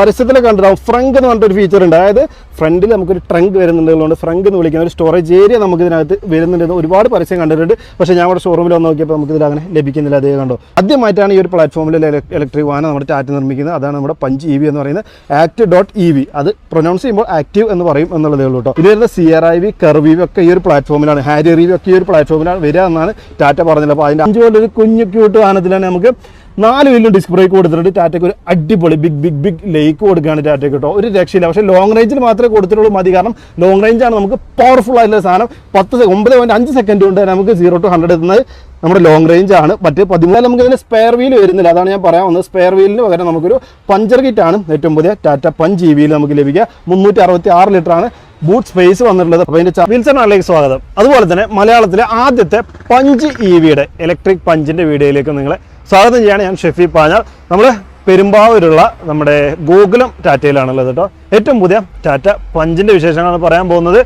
പരസ്യത്തിലൊക്കെ കണ്ടിട്ടുണ്ടാവും ഫ്രങ്ക് എന്ന് പറഞ്ഞിട്ടൊരു ഫീച്ചർ ഉണ്ട്. അതായത് ഫ്രണ്ടിൽ നമുക്കൊരു ട്രങ്ക് വരുന്നുള്ളതുകൊണ്ട് ഫ്രങ്ക് എന്ന് വിളിക്കുന്ന ഒരു സ്റ്റോറേജ് ഏരിയ നമുക്ക് ഇതിനകത്ത് വരുന്നുണ്ടെന്ന് ഒരുപാട് പരസ്യം കണ്ടിട്ടുണ്ട്. പക്ഷേ ഞാൻ ഇവിടെ ഷോറൂമിൽ വന്ന് നോക്കിയപ്പോൾ നമുക്ക് ഇതിൽ അങ്ങനെ ലഭിക്കുന്നില്ല. അതേ കണ്ടോ? ആദ്യമായിട്ടാണ് ഈ ഒരു പ്ലാറ്റ്ഫോമിൽ ഇലക്ട്രിക് വാഹനം നമ്മുടെ ടാറ്റ നിർമ്മിക്കുന്നത്. അതാണ് നമ്മുടെ പഞ്ച് ഇ വി എന്ന് പറയുന്നത്. ആക്ട് ഡോട്ട് ഇ വി അത് പ്രൊനൗൺസ് ചെയ്യുമ്പോൾ ആക്റ്റീവ് എന്ന് പറയും എന്നുള്ളതേ ഉള്ളൂ കേട്ടോ. ഇത് വരുന്ന C R I V Curvv ഒക്കെ ഈ ഒരു പ്ലാറ്റ്ഫോമിലാണ് ഹാരി റിവി ഒക്കെ ഈ ഒരു പ്ലാറ്റ്ഫോമിലാണ് വരിക എന്നാണ് ടാറ്റ പറഞ്ഞത്. അപ്പോൾ അതിന്റെ അഞ്ച് പോലെ ഒരു കുഞ്ഞു ക്യൂട്ട് വാഹനത്തിലാണ് നമുക്ക് നാല് വലിയ ഡിസ്ക് ബ്രേക്ക് കൊടുത്തിട്ടുണ്ട്. ടാറ്റയ്ക്ക് ഒരു അടിപൊളി ബിഗ് ബിഗ് ബിഗ് ലേക്ക് കൊടുക്കുകയാണ് ടാറ്റയ്ക്ക് കേട്ടോ ഒരു രക്ഷയില്ല. പക്ഷേ ലോങ് റേഞ്ചിൽ മാത്രമേ കൊടുത്തിട്ടുള്ളൂ മതി. കാരണം ലോങ് റേഞ്ചാണ് നമുക്ക് പവർഫുൾ ആയിട്ടുള്ള സാധനം. പത്ത് ഒമ്പത് പോയിന്റ് അഞ്ച് സെക്കൻഡ് കൊണ്ട് നമുക്ക് സീറോ ടു ഹൺഡ്രഡ് എത്തുന്നത് നമ്മുടെ ലോങ് റേഞ്ച് ആണ്. മറ്റ് പതിമൂന്നാൽ നമുക്ക് ഇതിന് സ്പെയർ വീൽ വരുന്നില്ല. അതാണ് ഞാൻ പറയാൻ വന്നത്. സ്പെയർ വീലിന് പകരം നമുക്കൊരു പഞ്ചർ കിറ്റ് ആണ് ഏറ്റവും പുതിയ ടാറ്റ പഞ്ച് ഇ വിയിൽ നമുക്ക് ലഭിക്കുക. മുന്നൂറ്റി അറുപത്തി ആറ് ലിറ്റർ ആണ് ബൂട്ട് സ്പേസ് വന്നിട്ടുള്ളത് അപ്പോൾ അതിന്റെ വിൽസണാളിലേക്ക് സ്വാഗതം. അതുപോലെ തന്നെ മലയാളത്തിലെ ആദ്യത്തെ പഞ്ച് ഇ വിയുടെ ഇലക്ട്രിക് പഞ്ചിന്റെ വീഡിയോയിലേക്ക് നിങ്ങളെ സ്വാഗതം ചെയ്യാണ് ഞാൻ ഷെഫി പാഞ്ഞാൽ നമ്മൾ പെരുമ്പാവൂരുള്ള നമ്മുടെ ഗോകുലം ടാറ്റയിലാണുള്ളത് കേട്ടോ. ഏറ്റവും പുതിയ ടാറ്റ പഞ്ചിന്റെ വിശേഷങ്ങളാണ് പറയാൻ പോകുന്നത്.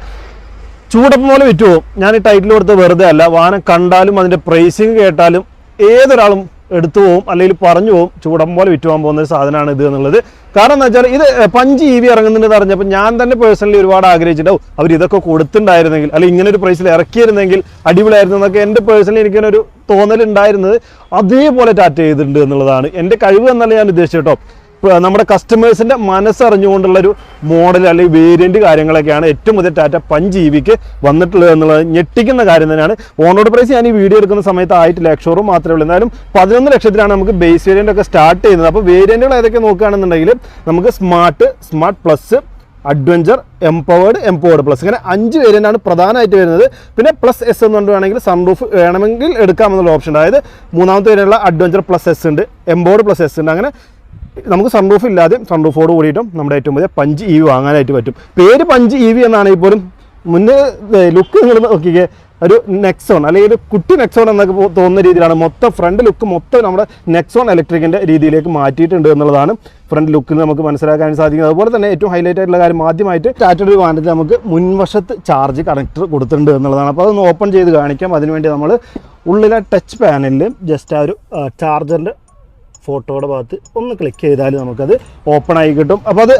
ചൂടപ്പം പോലെ വിറ്റുപോകും. ഞാൻ ഈ ടൈറ്റിൽ കൊടുത്ത് വെറുതെ അല്ല. വാഹനം കണ്ടാലും അതിന്റെ പ്രൈസിങ് കേട്ടാലും ഏതൊരാളും എടുത്തു പോവും അല്ലെങ്കിൽ പറഞ്ഞു പോവും ചൂടം പോലെ വിറ്റ് പോകാൻ പോകുന്ന ഒരു സാധനമാണ് ഇത് എന്നുള്ളത്. കാരണം എന്താ വെച്ചാൽ ഇത് പഞ്ച് ഇ വി ഇറങ്ങുന്നുണ്ടെന്ന് അറിഞ്ഞപ്പോൾ ഞാൻ തന്നെ പേഴ്സണലി ഒരുപാട് ആഗ്രഹിച്ചിട്ടുണ്ടാവും. അവർ ഇതൊക്കെ കൊടുത്തിട്ടുണ്ടായിരുന്നെങ്കിൽ അല്ലെങ്കിൽ ഇങ്ങനെ ഒരു പ്രൈസിൽ ഇറക്കിയിരുന്നെങ്കിൽ അടിപൊളിയായിരുന്നു എന്നൊക്കെ എന്റെ പേഴ്സണലി എനിക്കിങ്ങനെ ഒരു തോന്നലുണ്ടായിരുന്നത്. അതേപോലെ ടാറ്റ ചെയ്തിട്ടുണ്ട് എന്നുള്ളതാണ് എന്റെ കഴിവ് എന്നല്ല ഞാൻ ഉദ്ദേശിച്ചത് കേട്ടോ. നമ്മുടെ കസ്റ്റമേഴ്സിന്റെ മനസ്സറിഞ്ഞുകൊണ്ടുള്ള ഒരു മോഡൽ അല്ലെങ്കിൽ വേരിയന്റ് കാര്യങ്ങളൊക്കെയാണ് ഏറ്റവും മുതൽ ടാറ്റ പഞ്ച് ഇ വിക്ക് വന്നിട്ടുള്ളത് എന്നുള്ളത് ഞെട്ടിക്കുന്ന കാര്യം തന്നെയാണ്. ഓണോഡ് പ്രൈസ് ഞാൻ ഈ വീഡിയോ എടുക്കുന്ന സമയത്ത് ആയിട്ടില്ല. ലക്ഷോറും മാത്രമേ ഉള്ളൂ. എന്നാലും പതിനൊന്ന് ലക്ഷത്തിലാണ് നമുക്ക് ബേസ് വേരിയന്റ് ഒക്കെ സ്റ്റാർട്ട് ചെയ്യുന്നത്. അപ്പോൾ വേരിയന്റുകൾ ഏതൊക്കെ നോക്കുകയാണെന്നുണ്ടെങ്കിൽ നമുക്ക് smart smart plus adventure empowered empowered plus ഇങ്ങനെ അഞ്ച് വേരിയന്റാണ് പ്രധാനമായിട്ട് വരുന്നത്. പിന്നെ പ്ലസ് എസ് എന്ന് പറഞ്ഞിട്ടുണ്ടെങ്കിൽ സൺറൂഫ് വേണമെങ്കിൽ എടുക്കാമെന്നുള്ള ഓപ്ഷൻ അതായത് മൂന്നാമത്തെ വേരിയുള്ള അഡ്വഞ്ചർ പ്ലസ് എസ് ഉണ്ട് എംപവേർഡ് പ്ലസ് എസ് ഉണ്ട്. അങ്ങനെ നമുക്ക് സൺറൂഫ് ഇല്ലാതെ സൺറൂഫോട് കൂടിയിട്ടും നമ്മുടെ ഏറ്റവും വലിയ പഞ്ച് ഇ വി വാങ്ങാനായിട്ട് പറ്റും. പേര് പഞ്ച് ഇ വി എന്നാണെങ്കിൽ പോലും മുന്നേ ലുക്ക് നിങ്ങൾ നോക്കിക്കേ ഒരു നെക്സോൺ അല്ലെങ്കിൽ ഒരു കുട്ടി നെക്സോൺ എന്നൊക്കെ തോന്നുന്ന രീതിയിലാണ്. മൊത്തം ഫ്രണ്ട് ലുക്ക് മൊത്തം നമ്മുടെ നെക്സോൺ ഇലക്ട്രിക്കിന്റെ രീതിയിലേക്ക് മാറ്റിയിട്ടുണ്ട് എന്നുള്ളതാണ് ഫ്രണ്ട് ലുക്കിൽ നമുക്ക് മനസ്സിലാക്കാൻ സാധിക്കും അതുപോലെ തന്നെ ഏറ്റവും ഹൈലൈറ്റ് ആയിട്ടുള്ള കാര്യം ആദ്യമായിട്ട് ടാറ്റയുടെ വാഹനത്തിൽ നമുക്ക് മുൻവശത്ത് ചാർജ് കണക്ടർ കൊടുത്തിട്ടുണ്ട് എന്നുള്ളതാണ്. അപ്പോൾ അതൊന്ന് ഓപ്പൺ ചെയ്ത് കാണിക്കാം. അതിനുവേണ്ടി നമ്മൾ ഉള്ളിലെ ടച്ച് പാനലിൽ ജസ്റ്റ് ആ ഒരു ചാർജറിന്റെ ഫോട്ടോയുടെ ഭാഗത്ത് ഒന്ന് ക്ലിക്ക് ചെയ്താൽ നമുക്കത് ഓപ്പൺ ആയി കിട്ടും. അപ്പോൾ അത്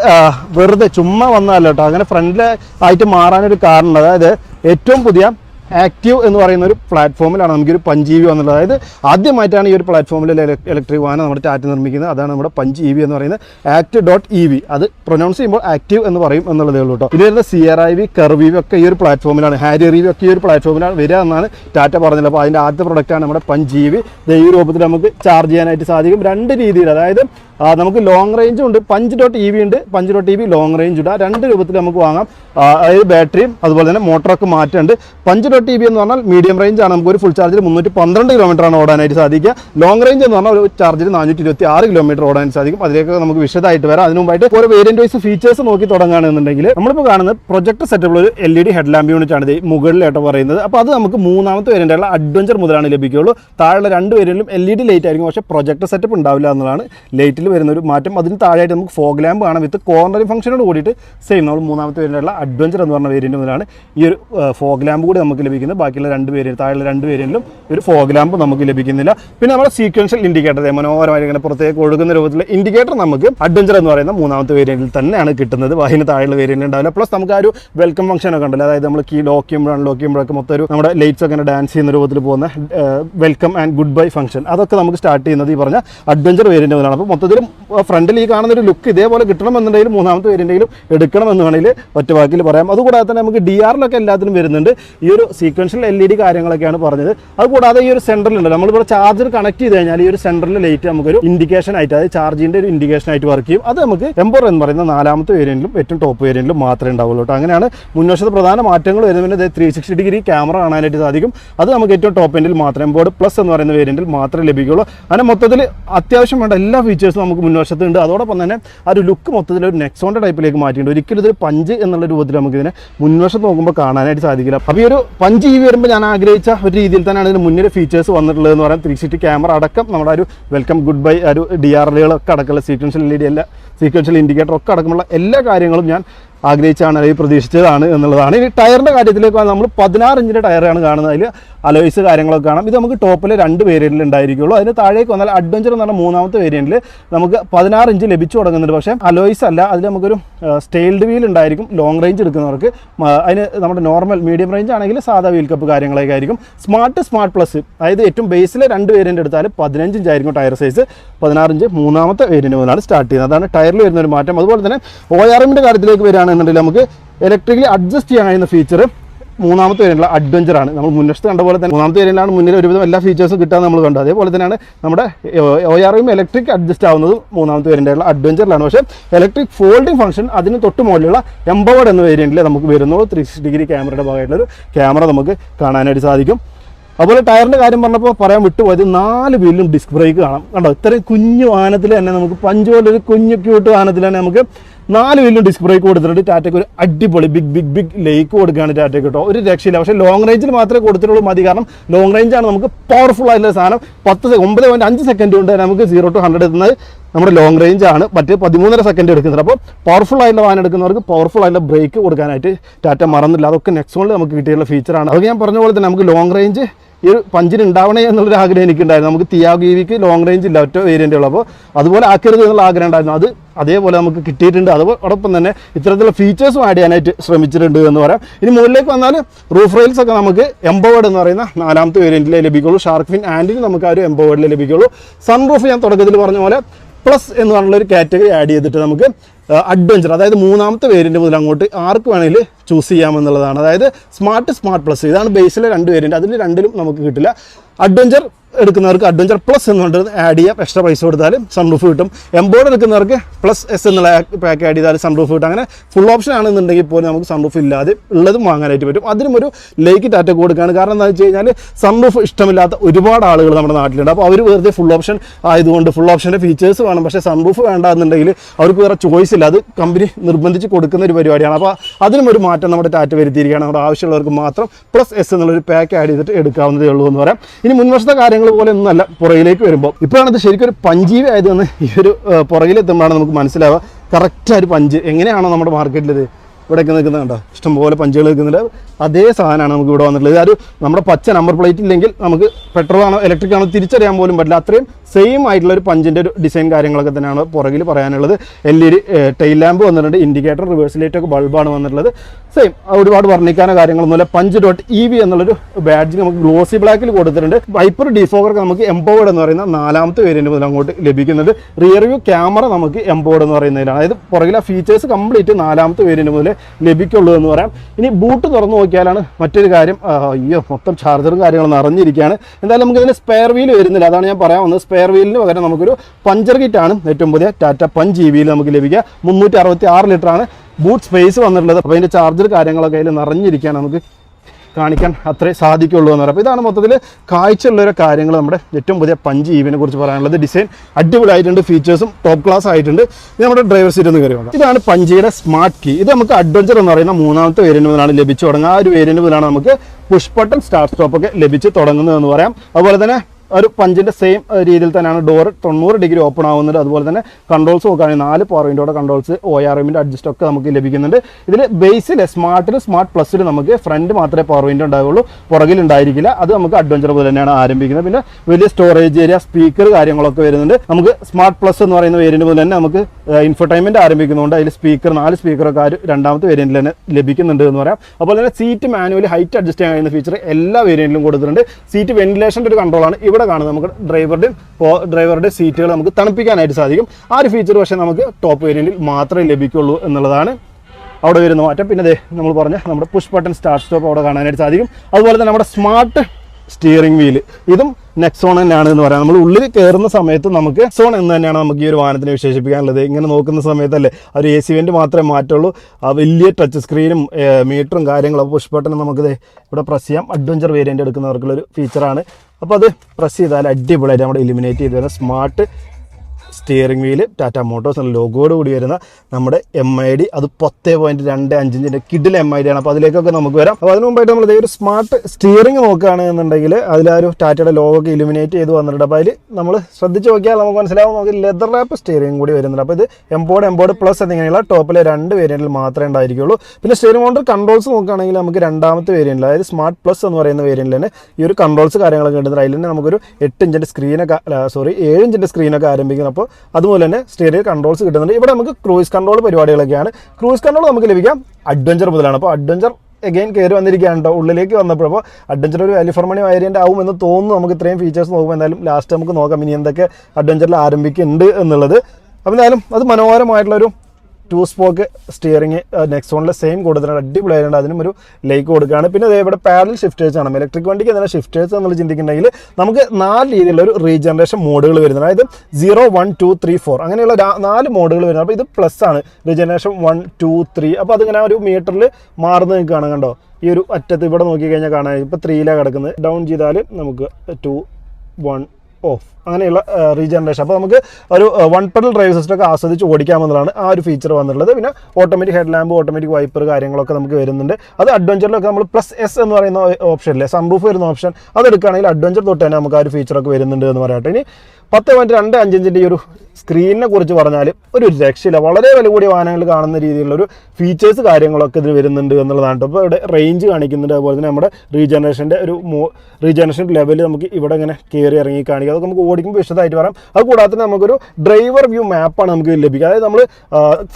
വെറുതെ ചുമ്മാ വന്നതല്ല കേട്ടോ. അങ്ങനെ ഫ്രണ്ടിൽ ആയിട്ട് മാറാനൊരു കാരണം അതായത് ഏറ്റവും പുതിയ ആക്റ്റീവ് എന്ന് പറയുന്ന ഒരു പ്ലാറ്റ്ഫോമിലാണ് നമുക്കൊരു പഞ്ച് ഇ വി വന്നുള്ളത്. അതായത് ആദ്യമായിട്ടാണ് ഈ ഒരു പ്ലാറ്റ്ഫോമിൽ ഇലക്ട്രിക് വാഹനം നമ്മുടെ ടാറ്റ നിർമ്മിക്കുന്നത്. അതാണ് നമ്മുടെ പഞ്ച് ഇ വി എന്ന് പറയുന്നത്. ആക്ട് ഡോട്ട് ഇ വി അത് പ്രൊനൗൺസ് ചെയ്യുമ്പോൾ ആക്റ്റീവ് എന്ന് പറയും എന്നുള്ളതേ ഉള്ളൂ കേട്ടോ ഇത് വരുന്ന C R I V Curvv V ഒക്കെ ഈ ഒരു പ്ലാറ്റ്ഫോമിലാണ്. ഹാരി ഇവി ഒക്കെ ഈ ഒരു പ്ലാറ്റ്ഫോമിലാണ് വരിക എന്നാണ് ടാറ്റ പറഞ്ഞത്. അപ്പോൾ അതിന്റെ ആദ്യത്തെ പ്രൊഡക്റ്റാണ് നമ്മുടെ പഞ്ച് ഇ വി ഈ രൂപത്തിൽ നമുക്ക് ചാർജ് ചെയ്യാനായിട്ട് സാധിക്കും. രണ്ട് രീതിയിൽ അതായത് നമുക്ക് ലോങ് റേഞ്ചും ഉണ്ട്. പഞ്ച് ഡോട്ട് ഇ വി ഉണ്ട്. Punch dot E V long range ഉണ്ട്. ആ രണ്ട് രൂപത്തിൽ നമുക്ക് വാങ്ങാം. അതായത് ബാറ്ററിയും അതുപോലെ തന്നെ മോട്ടറൊക്കെ മാറ്റുന്നുണ്ട് പഞ്ച് ഡോട്ട് ഇ വി എന്ന് പറഞ്ഞാൽ മീഡിയം റേഞ്ച് ആണ്. നമുക്ക് ഒരു ഫുൾ ചാർജിൽ മുന്നൂറ്റി പന്ത്രണ്ട് കിലോമീറ്റർ ആണ് ഓടാനായിട്ട് സാധിക്കുക. ലോങ് റേഞ്ച് എന്ന് പറഞ്ഞാൽ ഒരു ചാർജിൽ നാനൂറ്റി ഇരുപത്തി ആറ് കിലോമീറ്റർ ഓടാൻ സാധിക്കും. അതിലേക്ക് നമുക്ക് വിശദമായിട്ട് വരാം. അതിന് മുമ്പായിട്ട് ഓരോ വേരിയന്റ് വൈസ് ഫീച്ചേഴ്സ് നോക്കി തുടങ്ങുകയാണെന്നുണ്ടെങ്കിൽ നമ്മളിപ്പോൾ കാണുന്നത് പ്രൊജക്ട് സെറ്റപ്പിൽ ഒരു L E D head lamp unit ആണ് ഇത് മുകളിലായിട്ട് പറയുന്നത്. അപ്പോൾ അത് നമുക്ക് മൂന്നാമത്തെ വേരിയന്റുള്ള അഡ്വഞ്ചർ മുതലാണ് ലഭിക്കുകയുള്ളൂ. താഴെയുള്ള രണ്ട് വേരിയന്റിലും എൽ ഇ ഡി ലൈറ്റ് ആയിരിക്കും. പക്ഷേ പ്രൊജക്ട് സെറ്റപ്പ് ഉണ്ടാവില്ല എന്നുള്ളതാണ് ലൈറ്റിൽ വരുന്ന ഒരു മാറ്റം. അതിന് താഴെയായിട്ട് നമുക്ക് ഫോഗ് ലാമ്പ് കാണാം. വിത്ത് കോർണറി ഫംഗ്ഷനോട് കൂടിയിട്ട് സെയിം നമ്മൾ മൂന്നാമത്തെ വേരിയന്റുള്ള അഡ്വഞ്ചർ എന്ന് പറഞ്ഞ വേരിയന്റ് മുതലാണ് ഈ ഒരു ഫോഗ് ലാമ്പ് കൂടി നമുക്ക് ലഭിക്കുന്നത്. ബാക്കിയുള്ള രണ്ട് വേരിയൻ താഴെയുള്ള രണ്ട് വേരിയന്റിലും ഒരു ഫോഗ് ലാമ്പ് നമുക്ക് ലഭിക്കുന്നില്ല. പിന്നെ നമ്മുടെ സീക്വൻഷ്യൽ ഇൻഡിക്കേറ്റർ മനോഹരമായി ഇങ്ങനെ പുറത്തേക്ക് ഒഴുകുന്ന രൂപത്തിലുള്ള ഇൻഡിക്കേറ്റർ നമുക്ക് അഡ്വഞ്ചർ എന്ന് പറയുന്ന മൂന്നാമത്തെ വേരിയന്റിൽ തന്നെയാണ് കിട്ടുന്നത്. അതിന് താഴെയുള്ള വേരിയന്റ് ഉണ്ടാവില്ല. പ്ലസ് നമുക്ക് ആ ഒരു വെൽക്കം ഫംഗ്ഷൻ ഒക്കെ ഉണ്ടല്ലോ. അതായത് നമ്മൾ കീ ലോക്ക് ചെയ്യുമ്പോൾ അൺലോക്ക് ചെയ്യുമ്പോഴൊക്കെ മൊത്തം ഒരു നമ്മുടെ ലൈറ്റ്സ് ഒക്കെ ഡാൻസ് ചെയ്യുന്ന രൂപത്തിൽ പോകുന്ന welcome and good bye function അതൊക്കെ നമുക്ക് സ്റ്റാർട്ട് ചെയ്യുന്നത് ഈ പറഞ്ഞ അഡ്വഞ്ചർ വേരിയന്റ് മുതലാണ് അപ്പോൾ മൊത്തത്തിൽ ഫ്രണ്ടിൽ ഈ കാണുന്ന ഒരു ലുക്ക് ഇതേപോലെ കിട്ടണമെന്നുണ്ടെങ്കിൽ മൂന്നാമത്തെ വേരിയന്റിലും എടുക്കണമെന്ന് വേണമെങ്കിൽ ഒറ്റ വാക്കിൽ പറയാം. അതുകൂടാതെ തന്നെ നമുക്ക് ഡി ആറിലൊക്കെ എല്ലാത്തിനും വരുന്നുണ്ട്. ഈ ഒരു സീക്വൻഷ്യൽ എൽ ഇ ഡി കാര്യങ്ങളൊക്കെയാണ് പറഞ്ഞത്. അതുകൂടാതെ ഈ ഒരു സെന്ററിലുണ്ട് നമ്മളിവിടെ ചാർജർ കണക്ട് ചെയ്ത് കഴിഞ്ഞാൽ ഈ ഒരു സെന്ററിൽ ലൈറ്റ് നമുക്കൊരു ഇൻഡിക്കേഷൻ ആയിട്ട് അതായത് ചാർജിന്റെ ഒരു ഇൻഡിക്കേഷൻ ആയിട്ട് വർക്ക് ചെയ്യും. അത് നമുക്ക് എംബോർ എന്ന് പറയുന്ന നാലാമത്തെ വേരിയന്റിലും ഏറ്റവും ടോപ്പ് വേരിയന്റിലും മാത്രമേ ഉണ്ടാവുള്ളൂ കേട്ടോ. അങ്ങനെയാണ് മുൻവശത്ത് പ്രധാന മാറ്റങ്ങൾ വരുന്നതിന് ത്രീ സിക്സ്റ്റി ഡിഗ്രി ക്യാമറ കാണാനായിട്ട് സാധിക്കും അത് നമുക്ക് ഏറ്റവും ടോപ്പ് എൻഡിൽ മാത്രം എംബോർഡ് പ്ലസ് എന്ന് പറയുന്ന വേരിയന്റിൽ മാത്രമേ ലഭിക്കുകയുള്ളൂ. അങ്ങനെ മൊത്തത്തിൽ അത്യാവശ്യം വേണ്ട എല്ലാ ഫീച്ചേഴ്സും നമുക്ക് മുൻവശത്തുണ്ട്. അതോടൊപ്പം തന്നെ ആ ഒരു ലുക്ക് മൊത്തത്തിൽ ഒരു നെക്സോണിന്റെ ടൈപ്പിലേക്ക് മാറ്റിയിട്ടുണ്ട്. ഒരിക്കലും ഇതൊരു പഞ്ച് എന്നുള്ള രൂപത്തിൽ നമുക്ക് ഇതിനെ മുൻവശത്ത് നോക്കുമ്പോൾ കാണാനായിട്ട് സാധിക്കില്ല. അപ്പോൾ ഈ ഒരു പഞ്ച് ഈ വരുമ്പോൾ ഞാൻ ആഗ്രഹിച്ച ഒരു രീതിയിൽ തന്നെയാണ് ഇതിന് മുന്നിൽ ഫീച്ചേഴ്സ് വന്നിട്ടുള്ളത് എന്ന് പറയാം. ത്രീ സിറ്റി ക്യാമറ അടക്കം നമ്മുടെ ഒരു വെൽക്കം ഗുഡ് ബൈ ഒരു ഡി ആർ എല്ലുകളൊക്കെ അടക്കമുള്ള സീക്വൻഷ്യൽ എൽ ഇ ഡി എല്ലാ സീക്വൻഷ്യൽ ഇൻഡിക്കേറ്റർ ഒക്കെ അടക്കമുള്ള എല്ലാ കാര്യങ്ങളും ഞാൻ ആഗ്രഹിച്ചാണ് അല്ലെങ്കിൽ പ്രതീക്ഷിച്ചതാണ് എന്നുള്ളതാണ്. ഇനി ടയറിന്റെ കാര്യത്തിലേക്ക് നമ്മൾ പതിനാറ് ഇഞ്ചിന്റെ ടയറാണ് കാണുന്നത്. അതിൽ അലോയ്സ് കാര്യങ്ങളൊക്കെ കാണാം. ഇത് നമുക്ക് ടോപ്പിൽ രണ്ട് വേരിയന്റിൽ ഉണ്ടായിരിക്കുള്ളൂ. അതിന് താഴേക്ക് വന്നാൽ അഡ്വഞ്ചർ എന്ന് പറഞ്ഞ മൂന്നാമത്തെ വേരിയന്റിൽ നമുക്ക് പതിനാറ് ഇഞ്ച് ലഭിച്ചു തുടങ്ങുന്നുണ്ട്. പക്ഷേ അലോയ്സ് അല്ല. അതിൽ നമുക്കൊരു സ്റ്റെയിൽഡ് വീൽ ഉണ്ടായിരിക്കും. ലോങ് റേഞ്ച് എടുക്കുന്നവർക്ക്. അതിന് നമ്മുടെ നോർമൽ മീഡിയം റേഞ്ച് ആണെങ്കിൽ സാധാ വീൽ കപ്പ് കാര്യങ്ങളൊക്കെ ആയിരിക്കും. സ്മാർട്ട് സ്മാർട്ട് പ്ലസ് അതായത് ഏറ്റവും ബേസിലെ രണ്ട് വേരിയന്റ് എടുത്താൽ പതിനഞ്ച് ഇഞ്ച് ആയിരിക്കും ടയർ സൈസ് പതിനാറ് ഇഞ്ച് മൂന്നാമത്തെ വേരിയന്റ് മുതലാണ് സ്റ്റാർട്ട് ചെയ്യുന്നത്. അതാണ് ടയറിൽ വരുന്ന ഒരു മാറ്റം. അതുപോലെ തന്നെ ഒ ആർ എമ്മിന്റെ കാര്യത്തിലേക്ക് വരികയാണെന്നുണ്ടെങ്കിൽ നമുക്ക് ഇലക്ട്രിക്കലി അഡ്ജസ്റ്റ് ചെയ്യാൻ കഴിയുന്ന ഫീച്ചർ മൂന്നാമത്തെ വേരിയന്റ് അഡ്വഞ്ചറാണ് നമ്മൾ മുന്നേഷത്ത് കണ്ട പോലെ തന്നെ മൂന്നാമത്തെ വേരിയന്റാണ് മുന്നിൽ ഒരുവിധം എല്ലാ ഫീച്ചേഴ്സും കിട്ടാൻ നമ്മൾ കണ്ടു അതേപോലെ തന്നെയാണ് നമ്മുടെ O R M electric adjust ആവുന്നത് മൂന്നാമത്തെ വേരിയന്റായിട്ടുള്ള അഡ്വഞ്ചറിലാണ് പക്ഷേ ഇലക്ട്രിക് ഫോൾഡിംഗ് ഫംഗ്ഷൻ അതിന് തൊട്ട് മുകളിലുള്ള എംപവേർഡ് എന്ന വേരിയന്റിൽ നമുക്ക് വരുന്നുള്ളൂ ത്രീ സിക്സ്റ്റി ഡിഗ്രി ക്യാമറയുടെ ഭാഗമായിട്ടുള്ളൊരു ക്യാമറ നമുക്ക് കാണാനായിട്ട് സാധിക്കും. അതുപോലെ ടയറിന്റെ കാര്യം പറഞ്ഞപ്പോൾ പറയാൻ വിട്ടുപോയത് നാല് വീലിലും ഡിസ്ക് ബ്രേക്ക് കാണാം. കണ്ടോ? ഇത്രയും കുഞ്ഞു വാഹനത്തിൽ തന്നെ നമുക്ക് പഞ്ച് പോലൊരു കുഞ്ഞു ക്യൂട്ട് വാഹനത്തിൽ തന്നെ നമുക്ക് നാല് വലിയ ഡിസ്ക് ബ്രേക്ക് കൊടുത്തിട്ടുണ്ട്. ടാറ്റയ്ക്ക് ഒരു അടിപൊളി ബിഗ് ബിഗ് ബിഗ് ലേക്ക് കൊടുക്കുകയാണ് ടാറ്റയ്ക്ക് കേട്ടോ ഒരു രക്ഷയില്ല. പക്ഷേ ലോങ് റേഞ്ചിൽ മാത്രമേ കൊടുത്തിട്ടുള്ളൂ മതി. കാരണം ലോങ് റേഞ്ചാണ് നമുക്ക് പവർഫുൾ ആയിട്ടുള്ള സാധനം. പത്ത് ഒമ്പത് പോയിന്റ് അഞ്ച് സെക്കൻഡ് കൊണ്ട് നമുക്ക് സീറോ ടു ഹൺഡ്രഡ് എത്തുന്നത് നമ്മുടെ ലോങ് റേഞ്ച് ആണ്. മറ്റ് പതിമൂന്നര സെക്കൻഡ് എടുക്കുന്നത്. അപ്പോൾ പവർഫുൾ ആയിട്ടുള്ള വാഹനം എടുക്കുന്നവർക്ക് പവർഫുൾ ആയിട്ടുള്ള ബ്രേക്ക് കൊടുക്കാനായിട്ട് ടാറ്റ മറന്നില്ല. അതൊക്കെ നെക്സോണിൽ നമുക്ക് കിട്ടിയുള്ള ഫീച്ചറാണ് അതൊക്കെ ഞാൻ പറഞ്ഞ പോലെ തന്നെ നമുക്ക് ലോങ് റേഞ്ച് ഈ പഞ്ചിന് ഉണ്ടാവണേ എന്നുള്ളൊരു ആഗ്രഹം എനിക്കുണ്ടായിരുന്നു. നമുക്ക് തിയാഗീവിക്ക് ലോങ് റേഞ്ച് ഇല്ല ഒറ്റ വേരിയന്റ് ഉള്ളൂ. അപ്പോൾ അതുപോലെ ആക്കരുത് എന്നുള്ള ആഗ്രഹം ഉണ്ടായിരുന്നു. അത് അതേപോലെ നമുക്ക് കിട്ടിയിട്ടുണ്ട്. അതോടൊപ്പം തന്നെ ഇത്തരത്തിലുള്ള ഫീച്ചേഴ്സും ആഡ് ചെയ്യാനായിട്ട് ശ്രമിച്ചിട്ടുണ്ട് എന്ന് പറയാം. ഇനി മുകളിലേക്ക് വന്നാൽ റൂഫ് റെയിൽസ് ഒക്കെ നമുക്ക് എംബോവേഡ് എന്ന് പറയുന്ന നാലാമത്തെ വേരിയന്റിലേ ലഭിക്കുള്ളൂ. ഷാർക്ക് ഫിൻ ആൻഡിന് നമുക്ക് ആ ഒരു എംപവേർഡിലേ ലഭിക്കുള്ളൂ. സൺറൂഫ് ഞാൻ തുടക്കത്തിൽ പറഞ്ഞ പോലെ പ്ലസ് എന്ന് പറഞ്ഞുള്ള ഒരു കാറ്റഗറി ആഡ് ചെയ്തിട്ട് നമുക്ക് അഡ്വഞ്ചർ അതായത് മൂന്നാമത്തെ വേരിയന്റ് മുതൽ അങ്ങോട്ട് ആർക്ക് വേണമെങ്കിൽ ചൂസ് ചെയ്യാമെന്നുള്ളതാണ്. അതായത് സ്മാർട്ട് സ്മാർട്ട് പ്ലസ് ഇതാണ് ബേസിലെ രണ്ട് വേരിയന്റ് അതിൽ രണ്ടിലും നമുക്ക് കിട്ടില്ല. അഡ്വഞ്ചർ എടുക്കുന്നവർക്ക് അഡ്വഞ്ചർ പ്ലസ് എന്നുകൊണ്ട് ആഡ് ചെയ്യാം. എക്സ്ട്രാ പൈസ കൊടുത്താലും സൺറൂഫ് കിട്ടും. എംബോർഡ് എടുക്കുന്നവർക്ക് പ്ലസ് എസ് എന്നുള്ള പാക്ക് ആഡ് ചെയ്താൽ സൺറൂഫ് കിട്ടും. അങ്ങനെ ഫുൾ ഓപ്ഷൻ ആണെന്നുണ്ടെങ്കിൽ പോലും നമുക്ക് സൺറൂഫ് ഇല്ലാതെ ഉള്ളതും വാങ്ങാനായിട്ട് പറ്റും. അതിനും ഒരു ലേക്ക് ടാറ്റ കൊടുക്കുകയാണ് കാരണം എന്താ വെച്ച് കഴിഞ്ഞാൽ സൺറൂഫ് ഇഷ്ടമില്ലാത്ത ഒരുപാട് ആളുകൾ നമ്മുടെ നാട്ടിലുണ്ട്. അപ്പോൾ അവർ വെറുതെ ഫുൾ ഓപ്ഷൻ ആയതുകൊണ്ട് ഫുൾ ഓപ്ഷന്റെ ഫീച്ചേഴ്സ് വേണം. പക്ഷേ സൺറൂഫ് വേണ്ട എന്നുണ്ടെങ്കിൽ അവർക്ക് വേറെ ചോയ്സ് ഇല്ല. അത് കമ്പനി നിർബന്ധിച്ച് കൊടുക്കുന്ന ഒരു പരിപാടിയാണ്. അപ്പോൾ അതിനും ഒരു മാറ്റം നമ്മുടെ ടാറ്റ വരുത്തിയിരിക്കുകയാണ്. നമ്മുടെ ആവശ്യമുള്ളവർക്ക് മാത്രം പ്ലസ് എസ് എന്നുള്ളൊരു പാക്ക് ആഡ് ചെയ്തിട്ട് എടുക്കാവുന്നതേ ഉള്ളൂ എന്ന് പറയാം. ഇനി മുൻവശത്തെ കാര്യങ്ങൾ പോലെ ഒന്നല്ല പുറയിലേക്ക് വരുമ്പോൾ. ഇപ്പോഴാണ് ശരിക്കും ഒരു പഞ്ചീവി ആയതെന്ന് ഈ ഒരു പുറകിലെത്തുമ്പോഴാണ് നമുക്ക് മനസ്സിലാവുക. കറക്റ്റ് ഒരു പഞ്ച് എങ്ങനെയാണോ നമ്മുടെ മാർക്കറ്റിൽ ഇത് ഇവിടെയൊക്കെ നിൽക്കുന്നത് കണ്ടോ? ഇഷ്ടംപോലെ പഞ്ചുകൾ നിൽക്കുന്നുണ്ട്. അതേ സാധനമാണ് നമുക്ക് ഇവിടെ വന്നിട്ടുള്ളത്. ഇതൊരു നമ്മുടെ പച്ച നമ്പർ പ്ലേറ്റ് ഇല്ലെങ്കിൽ നമുക്ക് പെട്രോൾ ആണോ ഇലക്ട്രിക് ആണോ തിരിച്ചറിയാൻ പോലും പറ്റില്ല. അത്രയും സെയിം ആയിട്ടുള്ള ഒരു പഞ്ചിന്റെ ഒരു ഡിസൈൻ കാര്യങ്ങളൊക്കെ തന്നെയാണ് പുറകിൽ പറയാനുള്ളത്. എൽ ഇ ടൈൽ ലാമ്പ് വന്നിട്ടുണ്ട് ഇൻഡിക്കേറ്റർ റിവേഴ്സ് ലൈറ്റ് ഒക്കെ ബൾബാണ് വന്നിട്ടുള്ളത്. സെയിം ഒരുപാട് വർണിക്കാനോ കാര്യങ്ങളൊന്നുമില്ല പഞ്ച് ഡോട്ട് ഇ വി എന്നുള്ളൊരു ബാഡ്ജ് നമുക്ക് ഗ്ലോസി ബ്ലാക്കിൽ കൊടുത്തിട്ടുണ്ട്. വൈപ്പർ ഡിഫോഗർക്ക് നമുക്ക് എംപവേർഡ് എന്ന് പറയുന്ന നാലാമത്തെ വേരിയന്റ് മുതൽ അങ്ങോട്ട് ലഭിക്കുന്നുണ്ട് റിയർ വ്യൂ ക്യാമറ നമുക്ക് എംപവേർഡ് എന്ന് പറയുന്നതിലാണ്. അതായത് പുറകിലെ ഫീച്ചേഴ്സ് കംപ്ലീറ്റ് നാലാമത്തെ വേരിയന്റ് മുതൽ ലഭിക്കുള്ളൂ എന്ന് പറയാം. ഇനി ബൂട്ട് തുറന്നു നോക്കിയാലാണ് മറ്റൊരു കാര്യം. അയ്യോ മൊത്തം ചാർജറും കാര്യങ്ങളും നിറഞ്ഞിരിക്കുകയാണ്. എന്തായാലും നമുക്ക് ഇതിന് സ്പെയർ വീൽ വരുന്നില്ല. അതാണ് ഞാൻ പറയാൻ വന്നത്. സ്പെയർ വീലിന് പകരം നമുക്കൊരു പഞ്ചർ കിറ്റ് ആണ് ഏറ്റവും പുതിയ ടാറ്റ പഞ്ച് ജി വിയിൽ നമുക്ക് ലഭിക്കുക. മുന്നൂറ്റി അറുപത്തി ആറ് ലിറ്ററാണ് ബൂട്ട് സ്പേസ് വന്നിട്ടുള്ളത്. അപ്പോൾ അതിന്റെ ചാർജർ കാര്യങ്ങളൊക്കെ അതിൽ നിറഞ്ഞിരിക്കുകയാണ് നമുക്ക് കാണിക്കാൻ അത്രേ സാധിക്കുള്ളൂ എന്ന് പറയുമ്പോൾ ഇതാണ് മൊത്തത്തിൽ കാഴ്ചയുള്ള കാര്യങ്ങൾ നമ്മുടെ ഏറ്റവും പുതിയ പഞ്ച് ഈവിനെ കുറിച്ച് പറയാനുള്ളത്. ഡിസൈൻ അടിപൊളിയായിട്ടുണ്ട് ഫീച്ചേഴ്സും ടോപ്പ് ക്ലാസ് ആയിട്ടുണ്ട്. ഇത് നമ്മുടെ ഡ്രൈവർ സീറ്റ് എന്ന് കയറി ഇതാണ് പഞ്ചിയുടെ സ്മാർട്ട് കീ ഇത് നമുക്ക് അഡ്വഞ്ചർ എന്ന് പറയുന്ന മൂന്നാമത്തെ വേരിയന്റ് മുതലാണ് ലഭിച്ചു തുടങ്ങുക. ആ ഒരു വേരിയന്റ് മുതലാണ് നമുക്ക് പുഷ് ബട്ടൺ സ്റ്റാർട്ട് സ്റ്റോപ്പ് ഒക്കെ ലഭിച്ച് തുടങ്ങുന്നതെന്ന് പറയാം. അതുപോലെ തന്നെ ഒരു പഞ്ചിന്റെ സെയിം രീതിയിൽ തന്നെയാണ് ഡോർ തൊണ്ണൂറ് ഡിഗ്രി ഓപ്പൺ ആവുന്നത്. അതുപോലെ തന്നെ കൺട്രോൾസ് നോക്കുകയാണെങ്കിൽ നാല് വിൻഡോയുടെ കൺട്രോൾസ് ഒ ആർ എമ്മിന്റെ അഡ്ജസ്റ്റ് ഒക്കെ നമുക്ക് ലഭിക്കുന്നുണ്ട്. ഇതിൽ ബേസിൽ സ്മാർട്ടിൽ സ്മാർട്ട് പ്ലസ്സിൽ നമുക്ക് ഫ്രണ്ട് മാത്രമേ പവർ വിൻഡോ ഉണ്ടാവുള്ളൂ പുറകിൽ ഉണ്ടായിരിക്കില്ല. അത് നമുക്ക് അഡ്വഞ്ചർ പോലെ തന്നെയാണ് ആരംഭിക്കുന്നത്. പിന്നെ വലിയ സ്റ്റോറേജ് ഏരിയ സ്പീക്കർ കാര്യങ്ങളൊക്കെ വരുന്നുണ്ട്. നമുക്ക് സ്മാർട്ട് പ്ലസ് എന്ന് പറയുന്ന വേരിയന്റ് പോലെ തന്നെ നമുക്ക് ഇൻഫർടൈൻമെന്റ് ആരംഭിക്കുന്നതുകൊണ്ട് അതിൽ സ്പീക്കർ നാല് സ്പീക്കറൊക്കെ ആ രണ്ടാമത്തെ വേരിയന്റിൽ തന്നെ ലഭിക്കുന്നുണ്ട് എന്ന് പറയാം. അതുപോലെ തന്നെ സീറ്റ് മാനുവലി ഹൈറ്റ് അഡ്ജസ്റ്റ് ചെയ്യാൻ കഴിയുന്ന ഫീച്ചർ എല്ലാ വേരിയന്റിലും കൊടുത്തിട്ടുണ്ട്. സീറ്റ് വെന്റിലേഷന്റെ ഒരു കൺട്രോളാണ് ഇവിടെ കാണുന്നത് നമുക്ക് ഡ്രൈവറുടെ ഡ്രൈവറുടെ സീറ്റുകൾ നമുക്ക് തണുപ്പിക്കാനായിട്ട് സാധിക്കും. ആ ഒരു ഫീച്ചർ പക്ഷേ നമുക്ക് ടോപ്പ് വേരിയന്റിൽ മാത്രമേ ലഭിക്കുള്ളൂ എന്നുള്ളതാണ് അവിടെ വരുന്ന മാറ്റം. പിന്നെ ദേ നമ്മൾ പറഞ്ഞ നമ്മുടെ പുഷ് ബട്ടൺ സ്റ്റാർട്ട് സ്റ്റോപ്പ് അവിടെ കാണാനായിട്ട് സാധിക്കും. അതുപോലെ തന്നെ നമ്മുടെ സ്മാർട്ട് സ്റ്റിയറിംഗ് വീൽ ഇതും നെക്സോൺ തന്നെയാണ് എന്ന് പറയാം. നമ്മൾ ഉള്ളിൽ കയറുന്ന സമയത്ത് നമുക്ക് നെക്സോൺ എന്ന് തന്നെയാണ് നമുക്ക് ഈ ഒരു വാഹനത്തിനെ വിശേഷിപ്പിക്കാനുള്ളത്. ഇങ്ങനെ നോക്കുന്ന സമയത്തല്ലേ ഒരു എ സി വെന്റ് മാത്രമേ മാറ്റുള്ളൂ. ആ വലിയ ടച്ച് സ്ക്രീനും മീറ്ററും കാര്യങ്ങളും പുഷ് ബട്ടണും നമുക്ക് ഇവിടെ പ്രസ് ചെയ്യാം. അഡ്വഞ്ചർ വേരിയന്റ് എടുക്കുന്നവർക്കുള്ളൊരു ഫീച്ചറാണ് അപ്പോൾ അത് പ്രസ് ചെയ്താൽ അടിപൊളിയായിട്ട് നമ്മുടെ ഇലിമിനേറ്റ് ചെയ്ത് വരുന്ന smart steering wheel Tata motors എന്ന ലോഗോട് കൂടി വരുന്ന നമ്മുടെ എം ഐ ഡി അത് പത്ത് പോയിന്റ് രണ്ട് അഞ്ചിന്റെ കിഡിൽ എം ഐ ഡി ആണ്. അപ്പോൾ അതിലേക്കൊക്കെ നമുക്ക് വരാം. അപ്പോൾ അതിന് മുമ്പായിട്ട് നമ്മൾ ഒരു സ്മാർട്ട് സ്റ്റിയറിംഗ് നോക്കുകയാണെന്നുണ്ടെങ്കിൽ ഒരു ടാറ്റയുടെ ലോഗോ ഒക്കെ ഇലുമിനേറ്റ് ചെയ്ത് വന്നിട്ടുണ്ട്. അപ്പോൾ അതിൽ നമ്മൾ ശ്രദ്ധിച്ച് നോക്കിയാൽ നമുക്ക് മനസ്സിലാവും നമുക്ക് ലെതർ റാപ്പ് സ്റ്റിയറിംഗ് കൂടി വരുന്നുണ്ട്. അപ്പോൾ ഇത് എംബോർഡ് എംബോർഡ് പ്ലസ് എന്നിങ്ങനെയുള്ള ടോപ്പിലെ രണ്ട് വേരിയന്റിൽ മാത്രമേ ഉണ്ടായിരിക്കുള്ളൂ. പിന്നെ സ്റ്റിയറിംഗ് മോട്ടർ കൺട്രോൾസ് നോക്കുകയാണെങ്കിൽ നമുക്ക് രണ്ടാമത്തെ വേരിയന്റിൽ അതായത് സ്മാർട്ട് പ്ലസ് എന്ന് പറയുന്ന വേരിയന്റിൽ തന്നെ ഈ ഒരു കൺട്രോൾസ് കാര്യങ്ങളൊക്കെ ഉണ്ട് അതിൽ തന്നെ നമുക്കൊരു എട്ട് ഇഞ്ചിന്റെ സ്ക്രീനൊക്കെ സോറി ഏഴ് ഇഞ്ചിന്റെ സ്ക്രീനൊക്കെ ആരംഭിക്കുന്നത് അപ്പോൾ അതുപോലെ തന്നെ സ്റ്റിയറിംഗ് കൺട്രോൾസ് കിട്ടുന്നുണ്ട്. ഇവിടെ നമുക്ക് ക്രൂയിസ് കൺട്രോൾ പരിപാടികളൊക്കെയാണ്. ക്രൂയിസ് കൺട്രോൾ നമുക്ക് ലഭിക്കാം അഡ്വഞ്ചർ മുതലാണ്. അപ്പോൾ അഡ്വഞ്ചർ എഗെയിൻ കയറി വന്നിരിക്കുകയാണ് കേട്ടോ ഉള്ളിലേക്ക് വന്നപ്പോൾ അപ്പോൾ അഡ്വഞ്ചർ ഒരു വാല്യൂ ഫോർ മണി വേരിയന്റ് ആവും എന്ന് തോന്നുന്നു. നമുക്ക് ഇത്രയും ഫീച്ചേഴ്സ് നോക്കുമ്പോൾ എന്തായാലും ലാസ്റ്റ് നമുക്ക് നോക്കാം. ഇനി എന്തൊക്കെ അഡ്വഞ്ചറിൽ ആരംഭിക്കുന്നുണ്ട് എന്നുള്ളത്. അപ്പോൾ എന്തായാലും അത് മനോഹരമായിട്ടുള്ളൊരു ടു സ്പോക്ക് സ്റ്റിയറിംഗ് നെക്സോണിലെ സെയിം കൊടുത്തിട്ടുണ്ട് അടിപൊളിയായിട്ടുണ്ട്. അതിനും ഒരു ലൈക്ക് കൊടുക്കുകയാണ്. പിന്നെ അതേ ഇവിടെ പാരൽ ഷിഫ്റ്റേഴ്സ് ആണ്. ഇലക്ട്രിക് വണ്ടിക്ക് എന്താണ് ഷിഫ്റ്റേഴ്സ് നമ്മൾ ചിന്തിക്കുന്നുണ്ടെങ്കിൽ നമുക്ക് നാല് രീതിയിലുള്ള ഒരു റീജനറേഷൻ മോഡുകൾ വരുന്നത് അതായത് zero one two three four അങ്ങനെയുള്ള നാല് മോഡുകൾ വരുന്നത് അപ്പോൾ ഇത് പ്ലസ് ആണ്. റീജനറേഷൻ വൺ ടു ത്രീ അപ്പോൾ അതിങ്ങനെ ഒരു മീറ്ററിൽ മാറുന്ന നിൽക്കുകയാണ് കണ്ടോ? ഈ ഒരു അറ്റത്ത് ഇവിടെ നോക്കിക്കഴിഞ്ഞാൽ കാണാൻ ഇപ്പോൾ ത്രീയിലാണ് കിടക്കുന്നത്. ഡൗൺ ചെയ്താൽ നമുക്ക് ടു വൺ ഓഫ് അങ്ങനെയുള്ള റീജനറേഷൻ അപ്പോൾ നമുക്ക് ഒരു വൺ പെഡൽ ഡ്രൈവ് സിസ്റ്റം ഒക്കെ ആസ്വദിച്ച് ഓടിക്കാമെന്നുള്ളതാണ് ആ ഒരു ഫീച്ചർ വന്നിട്ടുള്ളത്. പിന്നെ automatic head lamp automatic wiper കാര്യങ്ങളൊക്കെ നമുക്ക് വരുന്നുണ്ട്. അത് അഡ്വഞ്ചറിലൊക്കെ നമ്മൾ പ്ലസ് എസ് എന്ന് പറയുന്ന ഓപ്ഷനില്ലേ സൺറൂഫ് വരുന്ന ഓപ്ഷൻ അത് എടുക്കുകയാണെങ്കിൽ അഡ്വഞ്ചർ തൊട്ട് തന്നെ നമുക്ക് ആ ഒരു ഫീച്ചറൊക്കെ വരുന്നുണ്ട് എന്ന് പറയട്ടെ ഇനി പത്ത് പോയിന്റ് രണ്ട് അഞ്ചിന്റെ ഈ ഒരു സ്ക്രീനിനെ കുറിച്ച് പറഞ്ഞാൽ ഒരു രക്ഷയില്ല. വളരെ വില കൂടിയ വാഹനങ്ങൾ കാണുന്ന രീതിയിലുള്ള ഒരു ഫീച്ചേഴ്സ് കാര്യങ്ങളൊക്കെ ഇതിൽ വരുന്നുണ്ട് എന്നുള്ളതാണ് അപ്പോൾ ഇവിടെ റേഞ്ച് കാണിക്കുന്നുണ്ട്. അതുപോലെ തന്നെ നമ്മുടെ റീജനറേഷന്റെ ഒരു മോ റീജനറേഷൻ ലെവൽ നമുക്ക് ഇവിടെ ഇങ്ങനെ കയറി ഇറങ്ങി കാണിക്കുക അതൊക്കെ നമുക്ക് ഓടിക്കുമ്പോൾ വിശദമായിട്ട് പറയാം. അത് കൂടാതെ തന്നെ നമുക്കൊരു ഡ്രൈവർ വ്യൂ മാപ്പാണ് നമുക്ക് ലഭിക്കുക. അതായത് നമ്മൾ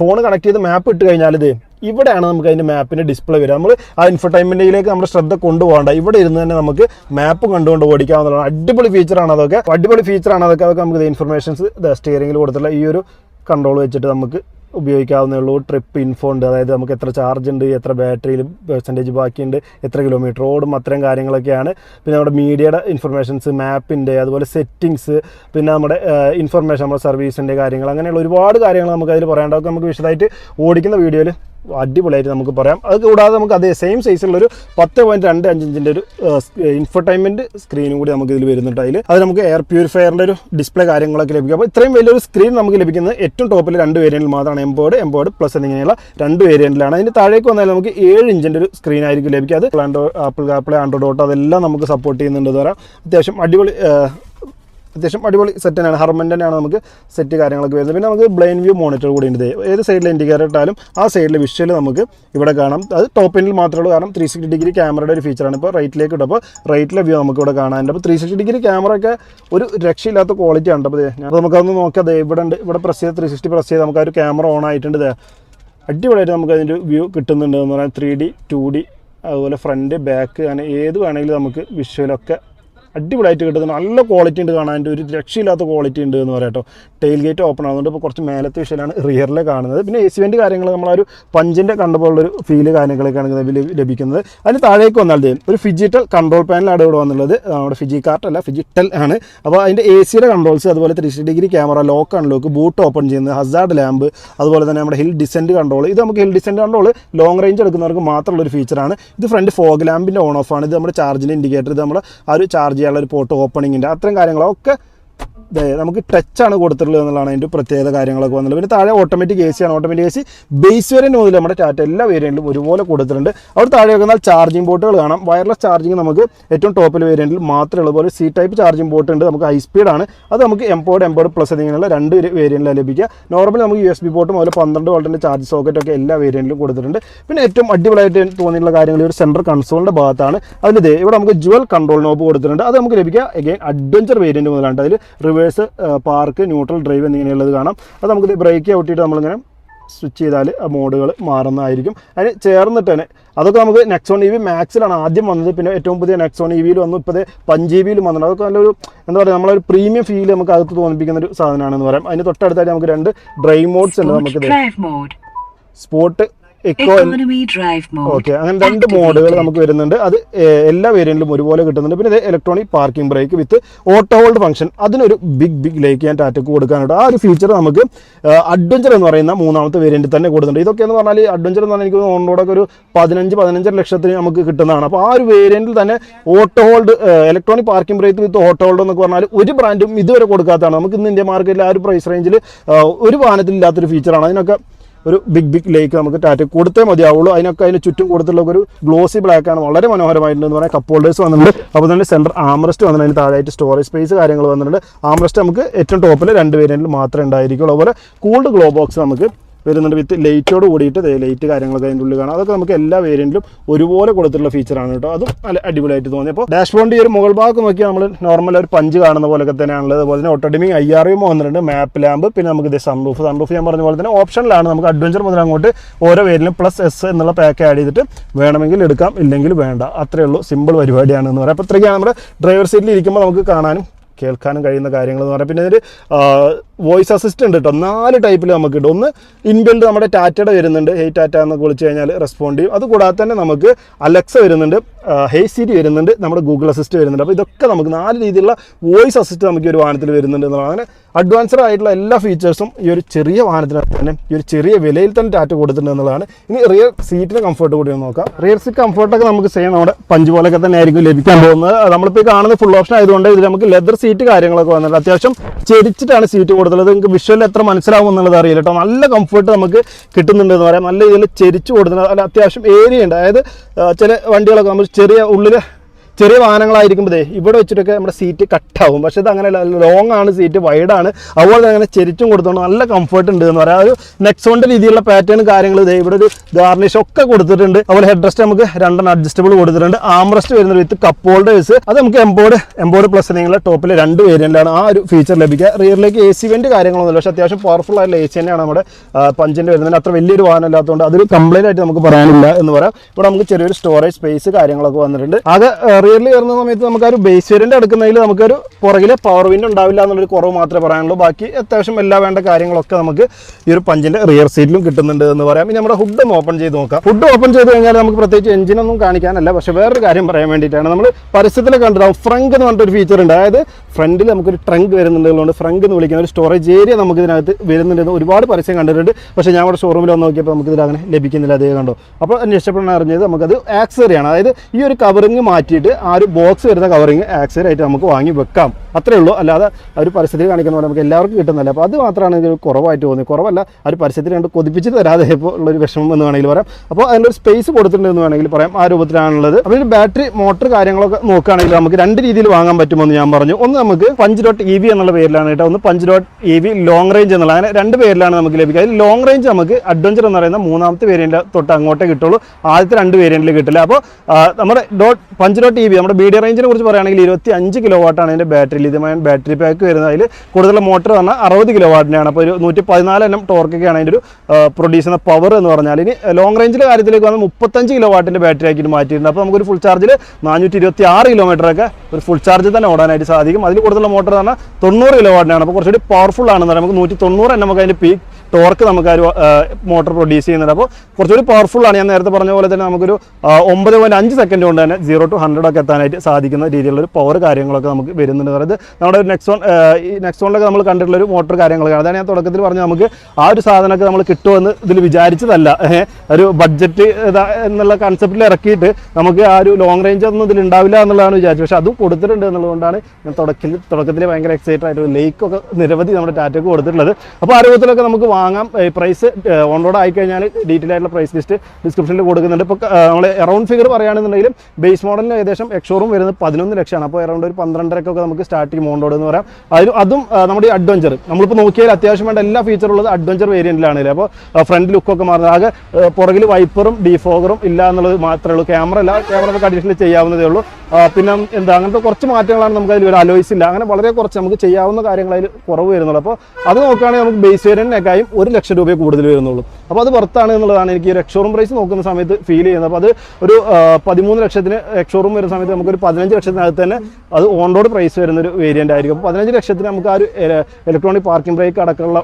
ഫോൺ കണക്ട് ചെയ്ത് മാപ്പ് ഇട്ട് കഴിഞ്ഞാൽ ഇത് ഇവിടെയാണ് നമുക്ക് അതിന്റെ മാപ്പിന്റെ ഡിസ്പ്ലേ വരിക. നമ്മൾ ആ ഇൻഫർടൈൻമെന്റിലേക്ക് നമ്മുടെ ശ്രദ്ധ കൊണ്ടുപോകണ്ട. ഇവിടെ ഇരുന്ന് തന്നെ നമുക്ക് മാപ്പ് കണ്ടുകൊണ്ട് ഓടിക്കാവുന്നതാണ് അടിപൊളി ഫീച്ചറാണ് അതൊക്കെ. അടിപൊളി ഫീച്ചറാണ് അതൊക്കെ. അതൊക്കെ നമുക്ക് ഇൻഫർമേഷൻസ് സ്റ്റിയറിംഗിൽ കൊടുത്തുള്ള ഈ ഒരു കൺട്രോൾ വെച്ചിട്ട് നമുക്ക് ഉപയോഗിക്കാവുന്നേ ഉള്ളൂ. ട്രിപ്പ് ഇൻഫോ ഉണ്ട്. അതായത് നമുക്ക് എത്ര ചാർജ് ഉണ്ട് എത്ര ബാറ്ററിയിൽ പെർസെന്റേജ് ബാക്കിയുണ്ട് എത്ര കിലോമീറ്റർ ഓടും അത്തരം കാര്യങ്ങളൊക്കെയാണ്. പിന്നെ നമ്മുടെ മീഡിയയുടെ ഇൻഫർമേഷൻസ് മാപ്പിന്റെ അതുപോലെ സെറ്റിങ്സ് പിന്നെ നമ്മുടെ ഇൻഫർമേഷൻ നമ്മുടെ സർവീസിന്റെ കാര്യങ്ങൾ അങ്ങനെയുള്ള ഒരുപാട് കാര്യങ്ങൾ നമുക്ക് അതിൽ പറയാണ്ടാവും നമുക്ക് വിശദമായിട്ട് ഓടിക്കുന്ന വീഡിയോയിൽ അടിപൊളിയായിട്ട് നമുക്ക് പറയാം. അത് കൂടാതെ നമുക്ക് അതേ സെയിം സൈസുള്ളൊരു പത്ത് പോയിന്റ് രണ്ട് അഞ്ച് ഒരു ഇൻഫർടൈൻമെന്റ് സ്ക്രീനും കൂടി നമുക്ക് ഇതിൽ വരുന്നുണ്ട് അതിൽ അത് നമുക്ക് എയർ പ്യൂരിഫയറിന്റെ ഒരു ഡിസ്പ്ലേ കാര്യങ്ങളൊക്കെ ലഭിക്കും. അപ്പോൾ ഇത്രയും വലിയൊരു സ്ക്രീൻ നമുക്ക് ലഭിക്കുന്നത് ഏറ്റവും ടോപ്പിൽ രണ്ട് വേരിയന്റിൽ മാത്രമാണ്. എംബോർഡ് എംബോർഡ് പ്ലസ് എന്നിങ്ങനെയുള്ള രണ്ട് വേരിയന്റിലാണ് അതിന് താഴേക്ക് വന്നാൽ നമുക്ക് ഏഴ് ഇഞ്ചിന്റെ ഒരു സ്ക്രീൻ ആയിരിക്കും ലഭിക്കുക. അത് ആൻഡ്രോ ആപ്പിൾ ആപ്പിൾ ആൻഡ്രോയിഡ് ഓട്ടോ അതെല്ലാം നമുക്ക് സപ്പോർട്ട് ചെയ്യുന്നുണ്ട്. തരാം അത്യാവശ്യം അടിപൊളി അത്യാവശ്യം അടിപൊളി സെറ്റ് തന്നെയാണ്. ഹർമന്റെ തന്നെയാണ് നമുക്ക് സെറ്റ് കാര്യങ്ങളൊക്കെ വരുന്നത്. പിന്നെ നമുക്ക് ബ്ലെയിൻ വ്യൂ മോണിറ്റർ കൂടി ഉണ്ട്. ഏത് സൈഡിൽ ഇൻഡിക്കേറ്റർ ഇട്ടാലും ആ സൈഡിൽ വിഷ്വൽ നമുക്ക് ഇവിടെ കാണാം. അത് ടോപ്പ് എൻഡിൽ മാത്രമേ ഉള്ളൂ. കാരണം ത്രീ സിക്സ്റ്റി ഡിഗ്രി ക്യാമറയുടെ ഒരു ഫീച്ചറാണ് ഇപ്പോൾ റൈറ്റിലേക്ക് ഇട്ടപ്പോൾ അപ്പോൾ റൈറ്റിലെ വ്യൂ നമുക്ക് ഇവിടെ കാണാനുണ്ട് അപ്പോൾ ത്രീ സിക്സ്റ്റി ഡിഗ്രി ക്യാമറ ഒക്കെ ഒരു രക്ഷയില്ലാത്ത ക്വാളിറ്റി ആണ് അപ്പോൾ ഞാൻ നമുക്കതൊന്ന് നോക്കാം. ഇവിടെ ഉണ്ട്. ഇവിടെ പ്രസ് ചെയ്ത് ത്രീ സിക്സ്റ്റി പ്രസ് ചെയ്ത് നമുക്ക് ആ ഒരു ക്യാമറ ഓൺ ആയിട്ടുണ്ട്. അടിപൊളിയായിട്ട് നമുക്ക് അതിന്റെ വ്യൂ കിട്ടുന്നുണ്ട് എന്ന് പറയാൻ ത്രീ ഡി ടു ഡി അതുപോലെ ഫ്രണ്ട് ബാക്ക് അങ്ങനെ ഏത് വേണമെങ്കിലും നമുക്ക് വിഷ്വലൊക്കെ അടിപൊളിയായിട്ട് കിട്ടുന്നത് നല്ല ക്വാളിറ്റി ഉണ്ട് കാണാൻ. ഒരു രക്ഷയില്ലാത്ത ക്വാളിറ്റി ഉണ്ട് എന്ന് പറയാം ടെയിൽ ഗേറ്റ് ഓപ്പൺ ആകുന്നുണ്ട് ഇപ്പോൾ കുറച്ച് മേലത്തെ വിഷയമാണ് റിയറിലെ കാണുന്നത്. പിന്നെ എ സി വെന്റ് കാര്യങ്ങൾ നമ്മൾ ആ ഒരു പഞ്ചിന്റെ കണ്ടപ്പോൾ ഒരു ഫീൽ കാര്യങ്ങളൊക്കെയാണ് ലഭിക്കുന്നത്. അതിന് താഴേക്ക് വന്നാൽ ഒരു ഫിജിറ്റൽ കൺട്രോൾ പാനലാണ് ഇവിടെ വന്നുള്ളത്. നമ്മുടെ ഫിജി കാർട്ട് അല്ല ഫിജിറ്റൽ ആണ്. അപ്പോൾ അതിന്റെ എ സിയുടെ കൺട്രോൾസ് അതുപോലെ three degree camera lock unlock boot open ചെയ്യുന്നത് ഹസാർഡ് ലാമ്പ് അതുപോലെ തന്നെ നമ്മുടെ ഹിൽ ഡിസെന്റ് കൺട്രോൾ ഇത് നമുക്ക് hill descent control long range എടുക്കുന്നവർക്ക് മാത്രമുള്ള ഒരു ഫീച്ചറാണ് ഇത് ഫ്രണ്ട് ഫോഗ് ലാമ്പിന്റെ ഓൺ ഓഫ് ആണ്. ഇത് നമ്മുടെ ചാർജിന്റെ ഇൻഡിക്കേറ്റർ ഇത് നമ്മുടെ ആ ഒരു ചാർജ് ചെയ്യാനുള്ള ഒരു പോർട്ട് ഓപ്പണിങ്ങിന്റെ അത്തരം കാര്യങ്ങളൊക്കെ നമുക്ക് ടച്ച് ആണ് കൊടുത്തിട്ടുള്ളത് എന്നുള്ളതാണ് അതിന്റെ പ്രത്യേകത കാര്യങ്ങളൊക്കെ വന്നുള്ളത് പിന്നെ താഴെ ഓട്ടോമാറ്റിക് എ സി ആണ്. Automatic A C base variant മുതൽ നമ്മുടെ ടാറ്റ എല്ലാ വേരിയന്റിലും ഒരുപോലെ കൊടുത്തിട്ടുണ്ട്. അവിടെ താഴെ വെക്കുന്ന ചാർജിങ് ബോട്ടുകൾ കാണാം. വയർലെസ് ചാർജിങ് നമുക്ക് ഏറ്റവും ടോപ്പിൽ വേരിയന്റിൽ മാത്രമേ ഉള്ളൂ. പോലെ സി ടൈപ്പ് ചാർജിങ് ബോട്ട് ഉണ്ട്. നമുക്ക് ഹൈ സ്പീഡാണ് അത് നമുക്ക് എംപോർഡ് എംപോർഡ് പ്ലസ് എന്നിങ്ങനെയുള്ള രണ്ട് വേരിയന്റിലാണ് ലഭിക്കുക. നോർമലി നമുക്ക് യു എസ് ബി ബോട്ടും അതുപോലെ പന്ത്രണ്ട് വോൾട്ടിന്റെ ചാർജ് സോക്കറ്റ് ഒക്കെ എല്ലാ വേരിയന്റിലും കൊടുത്തിട്ടുണ്ട്. പിന്നെ ഏറ്റവും അടിപൊളിയായിട്ട് തോന്നിയിട്ടുള്ള കാര്യങ്ങൾ ഒരു സെൻട്രൽ കൺസോളിന്റെ ഭാഗത്താണ്. അതിൽ ഇവിടെ നമുക്ക് ജുവൽ കൺട്രോൾ നോബ് കൊടുത്തിട്ടുണ്ട്. അത് നമുക്ക് ലഭിക്കുക എഗെയിൻ അഡ്വഞ്ചർ വേരിയന്റ് മുതലാണ് അതിൽ റിവേഴ്സ് പാർക്ക് ന്യൂട്രൽ ഡ്രൈവ് എന്നിങ്ങനെയുള്ളത് കാണാം. അത് നമുക്ക് ബ്രേക്ക് ഔട്ടിയിട്ട് നമ്മളിങ്ങനെ സ്വിച്ച് ചെയ്താൽ ആ മോഡുകൾ മാറുന്നതായിരിക്കും. അതിന് ചേർന്നിട്ട് തന്നെ അതൊക്കെ നമുക്ക് നെക്സോൺ ഇ വി മാക്സിലാണ് ആദ്യം വന്നത്. പിന്നെ ഏറ്റവും പുതിയ നെക്സോൺ ഇ വിയിൽ വന്നു. ഇപ്പോൾ പഞ്ച് ഇ വന്നിട്ടുണ്ട്. അതൊക്കെ നല്ലൊരു എന്താ പറയുക നമ്മളൊരു പ്രീമിയം ഫീൽ നമുക്ക് അകത്ത് തോന്നിപ്പിക്കുന്ന ഒരു സാധനമാണെന്ന് പറയാം. അതിന് തൊട്ടടുത്തായിട്ട് നമുക്ക് രണ്ട് ഡ്രൈവ് മോഡ്സ് ഉണ്ട് നമുക്ക്. Sport eco Economy drive mode. Okay അങ്ങനെ രണ്ട് മോഡുകൾ നമുക്ക് വരുന്നുണ്ട്. അത് എല്ലാ വേരിയന്റിലും ഒരുപോലെ കിട്ടുന്നുണ്ട്. പിന്നെ ഇത് electronic parking brake with auto hold function അതിനൊരു ബിഗ് ബിഗ് ലൈക്ക് ഞാൻ ടാറ്റക്ക് കൊടുക്കാനുണ്ട്. ആ ഒരു ഫീച്ചർ നമുക്ക് അഡ്വഞ്ചർ എന്ന് പറയുന്ന മൂന്നാമത്തെ വേരിയന്റ് തന്നെ കൊടുക്കുന്നുണ്ട് ഇതൊക്കെ എന്ന് പറഞ്ഞാൽ അഡ്വഞ്ചർ എന്ന് പറഞ്ഞാൽ എനിക്ക് ഓൺറോഡ് ഒക്കെ ഒരു പതിനഞ്ച് പതിനഞ്ചര ലക്ഷത്തിന് നമുക്ക് കിട്ടുന്നതാണ്. അപ്പോൾ ആ ഒരു വേരിയന്റിൽ തന്നെ auto hold electronic parking brake with auto hold എന്നൊക്കെ പറഞ്ഞാൽ ഒരു ബ്രാൻഡും ഇതുവരെ കൊടുക്കാത്തതാണ്. നമുക്ക് ഇന്ന് ഇന്ത്യ മാർക്കറ്റിൽ ആ ഒരു പ്രൈസ് റേഞ്ചിൽ ഒരു വാഹനത്തിൽ ഇല്ലാത്തൊരു ഫീച്ചറാണ് അതിനൊക്കെ ഒരു ബിഗ് ബിഗ് ലേക്ക് നമുക്ക് ടാറ്റ കൊടുത്തേ മതിയാവുള്ളൂ. അതിനൊക്കെ അതിന് ചുറ്റും കൊടുത്തുള്ള ഒരു ഗ്ലോസി ബ്ലാക്ക് ആണ്. വളരെ മനോഹരമായിട്ടുണ്ട് എന്ന് പറയാം. കപ്പ് ഹോൾഡേഴ്സ് വന്നിട്ടുണ്ട്. അപ്പോൾ തന്നെ സെന്റർ ആംറസ്റ്റ് വന്നിട്ടുണ്ട്. അതിന് താഴെയായിട്ട് സ്റ്റോറേജ് സ്പേസ് കാര്യങ്ങൾ വന്നിട്ടുണ്ട്. ആംറസ്റ്റ് നമുക്ക് ഏറ്റവും ടോപ്പിൽ രണ്ട് വേരിയന്റിൽ മാത്രമേ ഉണ്ടായിരിക്കുള്ളൂ. അതുപോലെ കൂൾഡ് ഗ്ലോ ബോക്സ് നമുക്ക് വരുന്നുണ്ട് വിത്ത് ലൈറ്റോട് കൂടിയിട്ട് ലൈറ്റ് കാര്യങ്ങളൊക്കെ അതിന്റെ ഉള്ളിൽ കാണാം. അതൊക്കെ നമുക്ക് എല്ലാ വേരിയന്റിലും ഒരുപോലെ കൊടുത്തിട്ടുള്ള ഫീച്ചറാണ് കേട്ടോ. അതും നല്ല അടിപൊളിയായിട്ട് തോന്നി. അപ്പോൾ ഈ ഒരു മുകൾ ഭാഗം നോക്കിയാൽ നമ്മൾ നോർമൽ ഒരു പഞ്ച് കാണുന്ന പോലൊക്കെ തന്നെയാണുള്ളത്. അതുപോലെ തന്നെ ഓട്ടോഡിമിങ് ഐ ആർ എം വന്നിട്ടുണ്ട്. മാപ്പ് ലാമ്പ് പിന്നെ നമുക്ക് ഇത് സൺറൂഫ് സൺറൂഫ് ഞാൻ പറഞ്ഞ പോലെ തന്നെ ഓപ്ഷനിലാണ് നമുക്ക് അഡ്വഞ്ചർ മുതൽ അങ്ങോട്ട് ഓരോ വേരിലും പ്ലസ് എസ് എന്നുള്ള പാക്ക് ആഡ് ചെയ്തിട്ട് വേണമെങ്കിൽ എടുക്കാം ഇല്ലെങ്കിൽ വേണ്ട. അത്രയേ ഉള്ളൂ. സിമ്പിൾ പരിപാടിയാണെന്ന് പറയാം. അപ്പോൾ ഇത്രയ്ക്കാണ് നമ്മുടെ ഡ്രൈവർ സീറ്റിൽ ഇരിക്കുമ്പോൾ നമുക്ക് കാണാനും കേൾക്കാനും കഴിയുന്ന കാര്യങ്ങൾ എന്ന് പറഞ്ഞാൽ പിന്നെ ഇതിൽ വോയിസ് അസിസ്റ്റന്റ് കേട്ടോ നാല് ടൈപ്പിൽ നമുക്ക് കിട്ടും ഒന്ന് ഇൻബിൽഡ് നമ്മുടെ ടാറ്റയുടെ വരുന്നുണ്ട്. ഹെയ് ടാറ്റ എന്ന് വിളിച്ച് കഴിഞ്ഞാൽ റെസ്പോണ്ട് ചെയ്യും. അതുകൂടാതെ തന്നെ നമുക്ക് അലക്സ വരുന്നുണ്ട്. ഹെയ് സിരി വരുന്നുണ്ട് നമ്മുടെ ഗൂഗിൾ അസിസ്റ്റ് വരുന്നുണ്ട്. അപ്പോൾ ഇതൊക്കെ നമുക്ക് നാല് രീതിയിലുള്ള വോയിസ് അസിസ്റ്റ് നമുക്ക് ഈ ഒരു വാഹനത്തിൽ വരുന്നുണ്ട് എന്നുള്ളതാണ്. അങ്ങനെ അഡ്വാൻസ്ഡ് ആയിട്ടുള്ള എല്ലാ ഫീച്ചേഴ്സും ഈ ഒരു ചെറിയ വാഹനത്തിനകത്ത് തന്നെ ഈ ഒരു ചെറിയ വിലയിൽ തന്നെ ടാറ്റ കൊടുത്തിട്ടുണ്ട് എന്നുള്ളതാണ്. ഇനി റിയർ സീറ്റിന് കംഫർട്ട് കൂടി ഒന്ന് നോക്കാം. റിയർ സീറ്റ് കംഫർട്ടൊക്കെ നമുക്ക് സെയിം നമ്മുടെ പഞ്ച് പോലൊക്കെ തന്നെ ആയിരിക്കും ലഭിക്കാൻ പോകുന്നത്. നമ്മളിപ്പോൾ കാണുന്ന ഫുൾ ഓപ്ഷൻ ആയതുകൊണ്ട് ഇതിൽ നമുക്ക് ലെതർ സീറ്റ് കാര്യങ്ങളൊക്കെ വന്നിട്ടുണ്ട്. അത്യാവശ്യം ചെരിച്ചിട്ടാണ് സീറ്റ് കൊടുത്തുള്ളത്. നിങ്ങൾക്ക് വിഷ്വലിൽ എത്ര മനസ്സിലാവും എന്നുള്ളത് അറിയില്ല കേട്ടോ. നല്ല കംഫർട്ട് നമുക്ക് കിട്ടുന്നുണ്ട് എന്ന് പറയാം. നല്ല രീതിയിൽ ചെരിച്ച് കൊടുത്തിട്ടുണ്ട്. അല്ല അത്യാവശ്യം ഏരിയ ഉണ്ട്. അതായത് ചില വണ്ടികളൊക്കെ നമ്മൾ ചെറിയ ഉള്ളിൽ ചെറിയ വാഹനങ്ങളായിരിക്കുമ്പോൾ ഇവിടെ വെച്ചിട്ടൊക്കെ നമ്മുടെ സീറ്റ് കട്ടാവും പക്ഷേ ഇത് അങ്ങനെ ലോങ് ആണ് സീറ്റ് വൈഡാണ് അതുപോലെ തന്നെ അങ്ങനെ ചെരിച്ചും കൊടുത്തോണ്ട് നല്ല കംഫർട്ട് ഉണ്ട് എന്ന് പറയാം. ഒരു നെക്സോണിന്റെ രീതിയിലുള്ള പാറ്റേൺ കാര്യങ്ങൾ ഇതേ ഇവിടെ ഒരു ഗാർണിഷ് ഒക്കെ കൊടുത്തിട്ടുണ്ട്. അതുപോലെ ഹെഡ് റെസ്റ്റ് നമുക്ക് രണ്ടെണ്ണം അഡ്ജസ്റ്റബിൾ കൊടുത്തിട്ടുണ്ട്. ആംറസ്റ്റ് വരുന്ന വിത്ത് കപ്പ് ഹോൾഡേഴ്സ് അത് നമുക്ക് എംബോർഡ് എംബോർഡ് പ്ലസ് നിങ്ങളുടെ ടോപ്പിൽ രണ്ട് വേരിയന്റാണ് ആ ഒരു ഫീച്ചർ ലഭിക്കുക. റിയറിലേക്ക് എ സി വെന്റ് കാര്യങ്ങളൊന്നുമില്ല. പക്ഷേ അത്യാവശ്യം പവർഫുൾ ആയിട്ടുള്ള എ സി തന്നെയാണ് നമ്മുടെ പഞ്ചിന്റെ വരുന്നത്. അത്ര വലിയൊരു വാഹനം ഇല്ലാത്തതുകൊണ്ട് അതൊരു കംപ്ലൈന്റ് ആയിട്ട് നമുക്ക് പറയാനില്ല എന്ന് പറയാം. ഇവിടെ നമുക്ക് ചെറിയൊരു സ്റ്റോറേജ് സ്പേസ് കാര്യങ്ങളൊക്കെ വന്നിട്ടുണ്ട്. ആകെ റിയറിൽ കയറുന്ന സമയത്ത് നമുക്കൊരു ബേസ് വേരിയന്റ് എടുക്കുന്നതിൽ നമുക്കൊരു പുറകിലെ പവർ വിൻഡ് ഉണ്ടാവില്ല എന്നുള്ളൊരു കുറവ് മാത്രമേ പറയാനുള്ളൂ. ബാക്കി അത്യാവശ്യം എല്ലാ വേണ്ട കാര്യങ്ങളൊക്കെ നമുക്ക് ഈ ഒരു പഞ്ചിന്റെ റിയർ സീറ്റിലും കിട്ടുന്നുണ്ട് എന്ന് പറയാം. ഇനി നമ്മുടെ ഹുഡ് ഒന്ന് ഓപ്പൺ ചെയ്ത് നോക്കാം. ഹുഡ് ഓപ്പൺ ചെയ്ത് കഴിഞ്ഞാൽ നമുക്ക് പ്രത്യേകിച്ച് എഞ്ചിനൊന്നും കാണിക്കാനല്ല. പക്ഷേ വേറൊരു കാര്യം പറയാൻ വേണ്ടിയിട്ടാണ് നമ്മൾ പരസ്യത്തിൽ കണ്ടിട്ടുണ്ടാവും. ഫ്രങ്ക് എന്ന് പറഞ്ഞിട്ടൊരു ഫീച്ചർ ഉണ്ട്. അതായത് ഫ്രണ്ടിൽ നമുക്കൊരു ട്രങ്ക് വരുന്നുണ്ട് ഫ്രങ്ക് എന്ന് വിളിക്കുന്ന ഒരു സ്റ്റോറേജ് ഏരിയ നമുക്ക് ഇതിനകത്ത് വരുന്നുണ്ടെന്ന് ഒരുപാട് പരസ്യം കണ്ടിട്ടുണ്ട്. പക്ഷേ ഞാൻ അവിടെ ഷോറൂമിൽ വന്ന് നോക്കിയപ്പോൾ നമുക്ക് ഇതിൽ അങ്ങനെ ലഭിക്കുന്നില്ല. അതേ കണ്ടോ? അപ്പോൾ അന്വേഷിച്ചപ്പോഴാണ് അറിഞ്ഞത് നമുക്കത് ആക്സറിയാണ് അതായത് ഈ ഒരു കവറിങ് മാറ്റിയിട്ട് ആ ഒരു ബോക്സ് വരുന്ന കവറിങ് ആക്സറി ആയിട്ട് നമുക്ക് വാങ്ങി വെക്കാം. അത്രേ ഉള്ളൂ. അല്ലാതെ ആ ഒരു പരിസ്ഥിതി കാണിക്കുന്ന പോലെ നമുക്ക് എല്ലാവർക്കും കിട്ടുന്നില്ല അപ്പോൾ അത് മാത്രമാണ് ഇതിൽ കുറവായിട്ട് തോന്നുന്നത് കുറവല്ല ആ ഒരു പരിസ്ഥിതി കണ്ട് കൊതിപ്പിച്ച് തരാതെ ഇപ്പോൾ ഉള്ളൊരു വിഷമം എന്ന് വേണമെങ്കിൽ പറയാം. അപ്പോൾ അതിനൊരു സ്പേസ് കൊടുത്തിട്ടുണ്ട് എന്ന് വേണമെങ്കിൽ പറയാം. ആ രൂപത്തിലാണുള്ളത്. അപ്പോൾ ഇതിന് ബാറ്ററി മോട്ടർ കാര്യങ്ങളൊക്കെ നോക്കുകയാണെങ്കിൽ നമുക്ക് രണ്ട് രീതിയിൽ വാങ്ങാൻ പറ്റുമെന്ന് ഞാൻ പറഞ്ഞു. ഒന്ന് നമുക്ക് പഞ്ച് ഡോട്ട് ഇ വി എന്നുള്ള പേരിലാണ് കേട്ടോ. ഒന്ന് punch dot E V long range എന്നുള്ള. അങ്ങനെ രണ്ട് പേരിലാണ് നമുക്ക് ലഭിക്കുക. അതിൽ ലോങ് റേഞ്ച് നമുക്ക് അഡ്വഞ്ചർ എന്ന് പറയുന്ന മൂന്നാമത്തെ വേരിയന്റ് തൊട്ട് അങ്ങോട്ടേ കിട്ടുള്ളൂ. ആദ്യത്തെ രണ്ട് വേരിയന്റിൽ കിട്ടില്ല. അപ്പോൾ നമ്മുടെ dot punch dot E V നമ്മുടെ ബി ഡി റേഞ്ചിനെ കുറിച്ച് പറയുകയാണെങ്കിൽ ഇരുപത്തി അഞ്ച് കിലോ വാട്ടാണ് അതിന്റെ ബാറ്ററി ലിഥിയം ബാറ്ററി പാക്ക് വരുന്നത്. അതിൽ കൂടുതലുള്ള മോട്ടർ പറഞ്ഞാൽ അറുപത് കിലോ വാട്ടിനാണ് അപ്പോൾ ഒരു നൂറ്റി പതിനാല് എണ്ണം ടോർക്കൊക്കെയാണ് അതിന്റെ ഒരു പ്രൊഡ്യൂസ് ചെയ്യുന്ന പവർ എന്ന് പറഞ്ഞാൽ ഇനി ലോങ് റേഞ്ചിലെ കാര്യത്തിലേക്ക് വന്നാൽ മുപ്പത്തഞ്ച് കിലോ വാട്ടിന്റെ ബാറ്ററി ആക്കിയിട്ട് മാറ്റിയിട്ടുണ്ട്. അപ്പോൾ നമുക്കൊരു ഫുൾ ചാർജിൽ നാനൂറ്റി ഇരുപത്തി ആറ് കിലോമീറ്ററൊക്കെ ഒരു ഫുൾ ചാർജ് തന്നെ ഓടാനായിട്ട് സാധിക്കും. അതിൽ കൂടുതലുള്ള മോട്ടർ പറഞ്ഞാൽ തൊണ്ണൂറ് കിലോ വാട്ടിനാണ് അപ്പോൾ കുറച്ചുകൂടി പവർഫുൾ ആണെന്ന് പറയാം. നമുക്ക് നൂറ്റി തൊണ്ണൂറ് എണ്ണം നമുക്ക് അതിന്റെ പീക്ക് ടോർക്ക് നമുക്ക് ആ ഒരു മോട്ടോർ പ്രൊഡ്യൂസ് ചെയ്യുന്നുണ്ട്. അപ്പോൾ കുറച്ചുകൂടി പവർഫുൾ ആണ്. ഞാൻ നേരത്തെ പറഞ്ഞ പോലെ തന്നെ നമുക്കൊരു ഒമ്പത് പോയിന്റ് അഞ്ച് സെക്കൻഡ് കൊണ്ട് തന്നെ സീറോ ടു ഹൺഡ്രഡ് ഒക്കെ എത്താനായിട്ട് സാധിക്കുന്ന രീതിയിലുള്ള ഒരു പവർ കാര്യങ്ങളൊക്കെ നമുക്ക് വരുന്നുണ്ട്. അതായത് നമ്മുടെ ഒരു നെക്സോൺ നെക്സോണിലൊക്കെ നമ്മൾ കണ്ടിട്ടുള്ള ഒരു മോട്ടോർ കാര്യങ്ങളൊക്കെ അതാണ് ഞാൻ തുടക്കത്തിൽ പറഞ്ഞ നമുക്ക് ആ ഒരു സാധനമൊക്കെ നമ്മൾ കിട്ടുമെന്ന് ഇതിൽ വിചാരിച്ചതല്ല. ഒരു ബഡ്ജറ്റ് എന്നുള്ള കൺസെപ്റ്റിൽ ഇറക്കിയിട്ട് നമുക്ക് ആ ഒരു ലോങ് റേഞ്ച് ഒന്നും ഇതിൽ ഉണ്ടാവില്ല എന്നുള്ളതാണ് വിചാരിച്ചത്. പക്ഷേ അതും കൊടുത്തിട്ടുണ്ട് എന്നുള്ളതുകൊണ്ടാണ് ഞാൻ തുടക്കത്തിൽ തുടക്കത്തിൽ ഭയങ്കര എക്സൈറ്റഡ് ആയിട്ട് ലേക്കൊക്കെ നിരവധി നമ്മുടെ ടാറ്റയ്ക്ക് കൊടുത്തിട്ടുള്ളത്. അപ്പോൾ ആ രൂപത്തിലൊക്കെ നമുക്ക് വാങ്ങാം. പ്രൈസ് ഓൺ റോഡ് ആയിക്കഴിഞ്ഞാൽ ഡീറ്റെയിൽ ആയിട്ടുള്ള പ്രൈസ് ലിസ്റ്റ് ഡിസ്ക്രിപ്ഷനിൽ കൊടുക്കുന്നുണ്ട്. ഇപ്പോൾ നമ്മൾ എറൗണ്ട് ഫിഗർ പറയുകയാണെന്നുണ്ടെങ്കിലും ബേസ് മോഡലിന് ഏകദേശം എക്സോറും വരുന്നത് പതിനൊന്ന് ലക്ഷമാണ്. അപ്പോൾ എറൗണ്ട് ഒരു പന്ത്രണ്ടരക്കൊക്കെ നമുക്ക് സ്റ്റാർട്ട് ചെയ്യും ഓൺ റോഡ് എന്ന് പറയാം. അതിലും അതും നമ്മുടെ അഡ്വഞ്ചർ നമ്മളിപ്പോൾ നോക്കിയാൽ അത്യാവശ്യം വേണ്ട എല്ലാ ഫീച്ചറും ഉള്ളത് അഡ്വഞ്ചർ വേരിയന്റിലാണ് അപ്പോൾ ഫ്രണ്ട് ലുക്കൊക്കെ മാറുന്നത്. ആകെ പുറകിൽ വൈപ്പറും ഡീഫോഗറും ഇല്ല എന്നുള്ളത് മാത്രമേ ഉള്ളൂ. ക്യാമറ അല്ല ക്യാമറ നമുക്ക് അഡീഷണൽ ചെയ്യാവുന്നതേ ഉള്ളൂ. പിന്നെ എന്താ അങ്ങനത്തെ കുറച്ച് മാറ്റങ്ങളാണ് നമുക്ക് അതിൽ ഒരു അലോയ്സ് ഇല്ല. അങ്ങനെ വളരെ കുറച്ച് നമുക്ക് ചെയ്യാവുന്ന കാര്യങ്ങൾ അതിൽ കുറവ് വരുന്നുള്ളൂ. അപ്പോൾ അത് നോക്കുകയാണെങ്കിൽ നമുക്ക് ബേസ് വേരിയന്റിനേക്കായും ഒരു ലക്ഷം രൂപയെ കൂടുതൽ വരുന്നുള്ളൂ. അപ്പോൾ അത് വർത്താണ് എന്നുള്ളതാണ് എനിക്ക് ഒരു പ്രൈസ് നോക്കുന്ന സമയത്ത് ഫീൽ ചെയ്യുന്നത്. അപ്പോൾ അത് ഒരു പതിമൂന്ന് ലക്ഷത്തിന് എക്സോറൂം വരുന്ന സമയത്ത് നമുക്കൊരു പതിനഞ്ച് ലക്ഷത്തിനകത്ത് തന്നെ അത് ഓൺ റോഡ് പ്രൈസ് വരുന്ന ഒരു വേരിയന്റ് ആയിരിക്കും. അപ്പോൾ പതിനഞ്ച് ലക്ഷത്തിന് നമുക്ക് ആ ഒരു ഇലക്ട്രോണിക് പാർക്കിംഗ് ബ്രേക്ക് അടക്കമുള്ള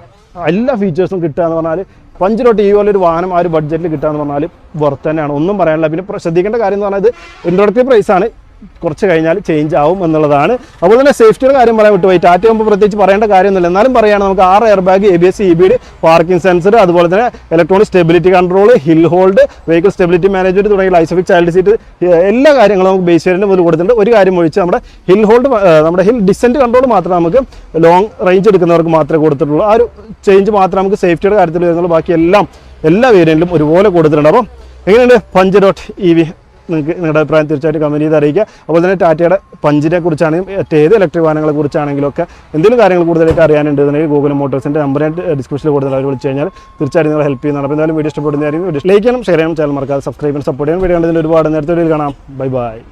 എല്ലാ ഫീച്ചേഴ്സും കിട്ടുക എന്ന് പറഞ്ഞാൽ പഞ്ച് ഡോട്ട് ഈ പോലെ ഒരു വാഹനം ആ ഒരു ബഡ്ജറ്റിൽ കിട്ടുക എന്ന് പറഞ്ഞാൽ വർത്ത് തന്നെയാണ്. ഒന്നും പറയാനില്ല. പിന്നെ ശ്രദ്ധിക്കേണ്ട കാര്യം എന്ന് പറഞ്ഞാൽ ഇത് ഇൻട്രോഡക്റ്റീവ് പ്രൈസാണ് കുറച്ച് കഴിഞ്ഞാൽ ചേഞ്ച് ആവും എന്നുള്ളതാണ്. അതുപോലെ തന്നെ സേഫ്റ്റിയുടെ കാര്യം പറയാൻ വിട്ടുപോയി ടാറ്റ ആകുമ്പോൾ പ്രത്യേകിച്ച് പറയേണ്ട കാര്യമൊന്നുമില്ല. എന്നാലും പറയുകയാണ് നമുക്ക് ആറ് air bag A B S E B D parking sensor അതുപോലെ തന്നെ electronic stability control hill hold vehicle stability management തുടങ്ങിയ ലൈസഫിക് ചൈൽഡ് സീറ്റ് എല്ലാ കാര്യങ്ങളും നമുക്ക് ബേസ് വേരിയന്റ് മുതൽ കൊടുത്തിട്ടുണ്ട്. ഒരു കാര്യം ഒഴിച്ച് നമ്മുടെ ഹിൽ ഹോൾഡ് നമ്മുടെ ഹിൽ ഡിസെന്റ് കൺട്രോൾ മാത്രമേ നമുക്ക് ലോങ് റേഞ്ച് എടുക്കുന്നവർക്ക് മാത്രമേ കൊടുത്തിട്ടുള്ളൂ. ആ ഒരു ചേഞ്ച് മാത്രം നമുക്ക് സേഫ്റ്റിയുടെ കാര്യത്തിൽ വരുന്നുള്ളൂ. ബാക്കി എല്ലാം എല്ലാ വേരിയന്റിലും ഒരുപോലെ കൊടുത്തിട്ടുണ്ട്. അപ്പം എങ്ങനെയുണ്ട്? പഞ്ച് ഡോട്ട് ഇ വി നിങ്ങൾക്ക് നിങ്ങളുടെ അഭിപ്രായം തീർച്ചയായിട്ടും കമന്റ് ചെയ്ത് അറിയിക്കുക. അതുപോലെ തന്നെ ടാറ്റയുടെ പഞ്ചിനെ കുറിച്ചാണെങ്കിലും ഏത് ഇലക്ട്രിക് വാഹനങ്ങളെ കുറിച്ചാണെങ്കിലും ഒക്കെ എന്തെങ്കിലും കാര്യങ്ങൾ കൂടുതലായിട്ട് അറിയാനുണ്ടെന്നുണ്ടെങ്കിൽ ഗൂഗിൾ മോട്ടോഴ്സിന്റെ നമ്പർ ഡിസ്ക്രിപ്ഷനിൽ കൂടുതൽ അവർ വിളിച്ച് കഴിഞ്ഞാൽ തീർച്ചയായിട്ടും നിങ്ങൾ ഹെൽപ്പ് ചെയ്യുന്നതാണ്. അപ്പോൾ എന്തായാലും വീഡിയോ ഇഷ്ടപ്പെടുന്നതായിരിക്കും ലൈക്ക് ചെയ്യണം ഷെയർ ചെയ്യണം ചാനൽ മറക്കാതെ സബ്സ്ക്രൈബ് ചെയ്യണം സപ്പോർട്ട് ചെയ്യണം. വീഡിയോ കണ്ടതിൽ ഒരുപാട് നേരത്തെ വീഡിയോയിൽ കാണാം. Bye bye